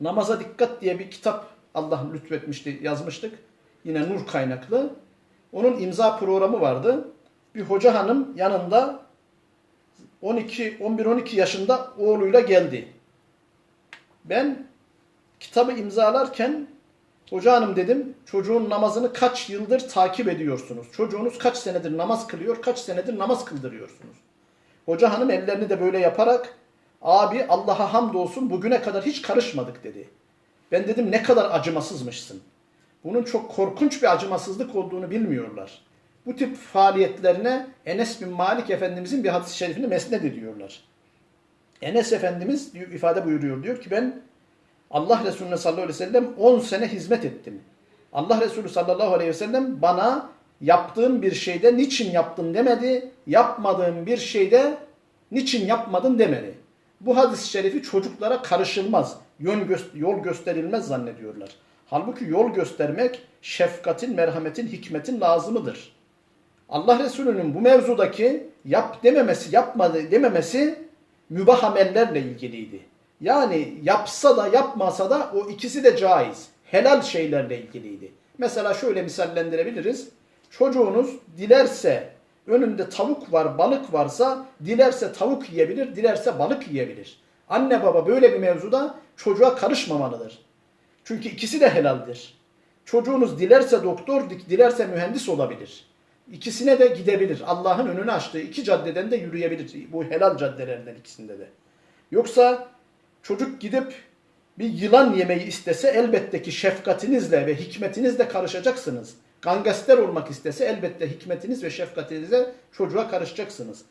Namaza Dikkat diye bir kitap Allah lütfetmişti, yazmıştık. Yine nur kaynaklı. Onun imza programı vardı. Bir hoca hanım yanında 12 11-12 yaşında oğluyla geldi. Ben kitabı imzalarken hoca hanım dedim çocuğun namazını kaç yıldır takip ediyorsunuz? Çocuğunuz kaç senedir namaz kılıyor, kaç senedir namaz kıldırıyorsunuz? Hoca hanım ellerini de böyle yaparak abi Allah'a hamdolsun bugüne kadar hiç karışmadık dedi. Ben dedim ne kadar acımasızmışsın. Bunun çok korkunç bir acımasızlık olduğunu bilmiyorlar. Bu tip faaliyetlerine Enes bin Malik Efendimizin bir hadis-i şerifini mesned ediyorlar. Enes Efendimiz ifade buyuruyor. Diyor ki ben Allah Resulüne sallallahu aleyhi ve sellem 10 sene hizmet ettim. Allah Resulü sallallahu aleyhi ve sellem bana yaptığın bir şeyde niçin yaptın demedi. Yapmadığın bir şeyde niçin yapmadın demedi. Bu hadis-i şerifi çocuklara karışılmaz, yön gö- yol gösterilmez zannediyorlar. Halbuki yol göstermek şefkatin, merhametin, hikmetin lazımıdır. Allah Resulü'nün bu mevzudaki yap dememesi, yapmadı dememesi mübah amellerle ilgiliydi. Yani yapsa da yapmasa da o ikisi de caiz. Helal şeylerle ilgiliydi. Mesela şöyle misallendirebiliriz. Çocuğunuz dilerse önünde tavuk var, balık varsa dilerse tavuk yiyebilir, dilerse balık yiyebilir. Anne baba böyle bir mevzuda çocuğa karışmamalıdır. Çünkü ikisi de helaldir. Çocuğunuz dilerse doktor, dilerse mühendis olabilir. İkisine de gidebilir. Allah'ın önünü açtığı iki caddeden de yürüyebilir. Bu helal caddelerden ikisinde de. Yoksa çocuk gidip bir yılan yemeyi istese elbette ki şefkatinizle ve hikmetinizle karışacaksınız. Gangster olmak istese elbette hikmetiniz ve şefkatinizle çocuğa karışacaksınız.